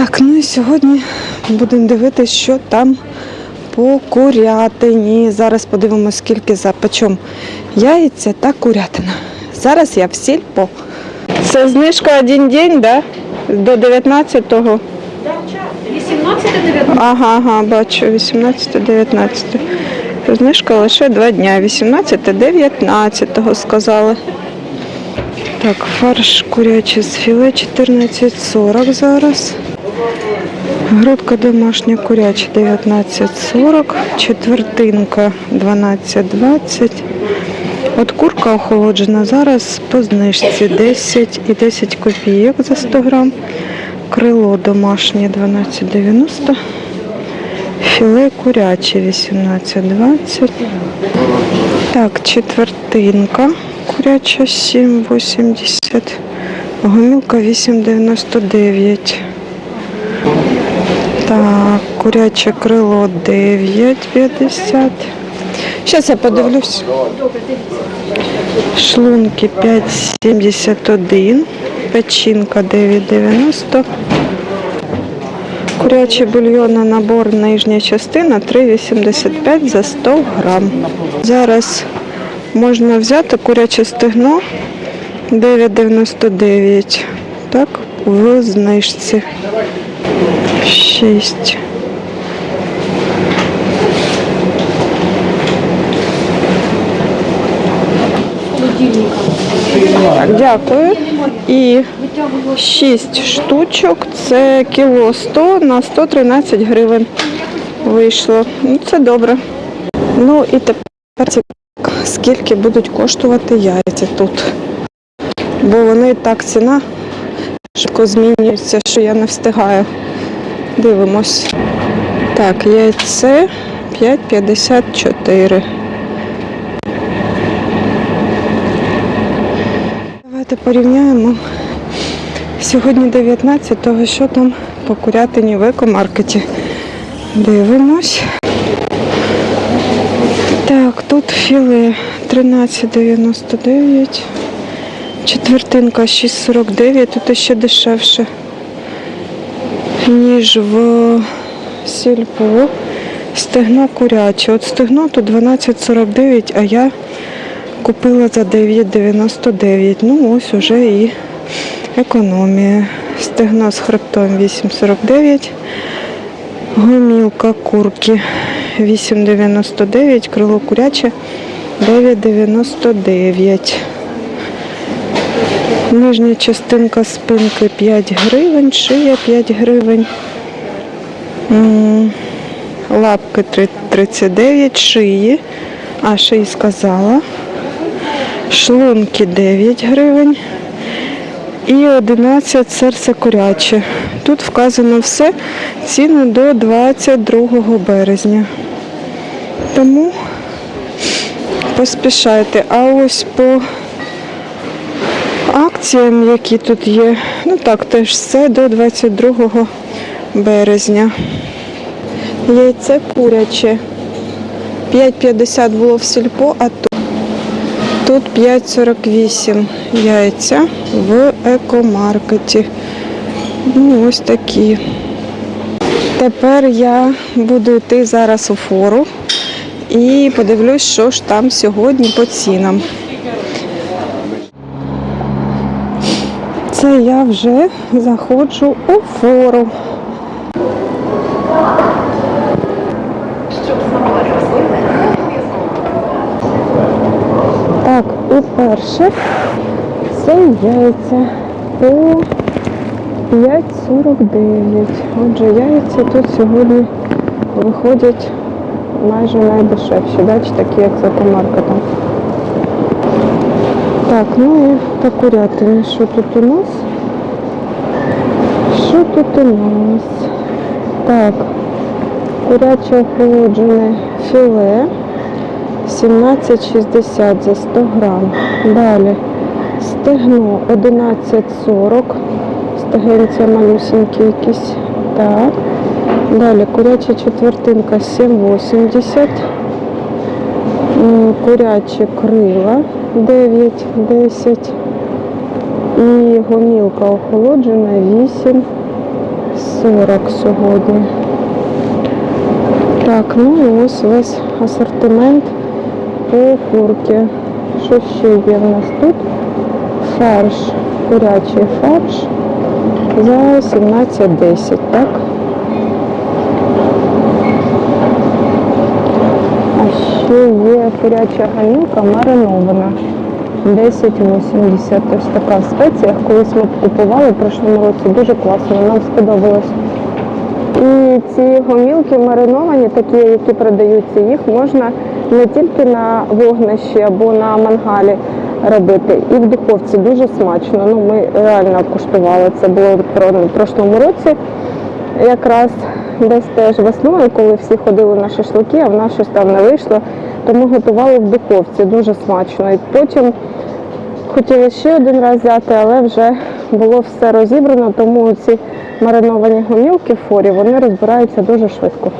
Так, ну і сьогодні будемо дивитися, що там по курятині. Зараз подивимося, скільки за яйця та курятина. Зараз я в сільпо. Це знижка один день, да? До 19-го. 18 19 Ага, ага, бачу, 18-19. Знижка лише два дня. 18-19 сказали. Так, фарш курячий з філе 14,40 зараз. Грудка домашня куряча 19,40, четвертинка 12,20. От курка охолоджена зараз по знижці 10 і 10 копійок за 100 грам. Крило домашнє 12,90. Філе куряче 18,20. Так, четвертинка куряча 7,80. Гомілка 8,99. Так, куряче крило 9,50. Зараз я подивлюсь. Шлунки 5,71. Печінка 9,90. Курячий бульйон набор нижня частина 3,85 за 100 грам. Зараз можна взяти куряче стегно 9,99. Так, в знижці. 6. Так, дякую. І 6 штучок. Це кіло 100 на 113 гривень вийшло. Ну, це добре. Ну і тепер скільки будуть коштувати яйця тут. Бо вони так ціна швидко змінюється, що я не встигаю. Дивимось. Так, яйце 5,54. Давайте порівняємо. Сьогодні 19-го, що там по курятині в екомаркеті. Дивимось. Так, тут філе 13,99. Четвертинка 6,49, тут ще дешевше, ніж в сільпо. Стегно куряче. От стегно тут 12,49, а я купила за 9,99. Ну ось уже і економія. Стегно з хребтом 8,49. Гомілка курки 8,99, крило куряче 9,99. Нижня частинка спинки 5 гривень, шия 5 гривень. Лапки 39, шиї. А, шиї сказала. Шлунки 9 гривень. І 11 серце куряче. Тут вказано все. Ціни до 22 березня. Тому поспішайте. А ось по акціям, які тут є, ну так, теж все до 22 березня. Яйце куряче. 5,50 було в сільпо, а тут, тут 5,48 яйця в екомаркеті. Ну, ось такі. Тепер я буду йти зараз у фору і подивлюсь, що ж там сьогодні по цінам. Це я вже заходжу у фору. Так, і перше це яйця по 5,49. Отже, яйця тут сьогодні виходять майже найдешевші, бачите, такі як за екомаркетом. Так, ну і по курятині. Що тут у нас? Що тут у нас? Так, куряче охолоджене філе 17,60 за 100 грам. Далі стегно 11,40. Стегенця малюсенькі якісь. Так. Далі куряча четвертинка 7,80. М, Курячі крила 9,10. І гомілка охолоджена 8 40 сьогодні. Так, ну і ось весь асортимент по курки. Що ще є в нас тут? Фарш, курячий фарш за 17,10, так? А ще є куряча ганюка маринована. 10,80. Ось така в спеціях. Колись ми купували в прошлому році. Дуже класно, нам сподобалось. І ці гомілки мариновані, такі, які продаються, їх можна не тільки на вогнищі або на мангалі робити, і в духовці дуже смачно. Ну, ми реально куштували. Це було в прошлому році якраз десь теж весною, коли всі ходили на шашлики, а в нас щось там не вийшло, тому готували в духовці дуже смачно. І потім хотіли ще один раз взяти, але вже було все розібрано, тому ці мариновані гомілки в форі вони розбираються дуже швидко.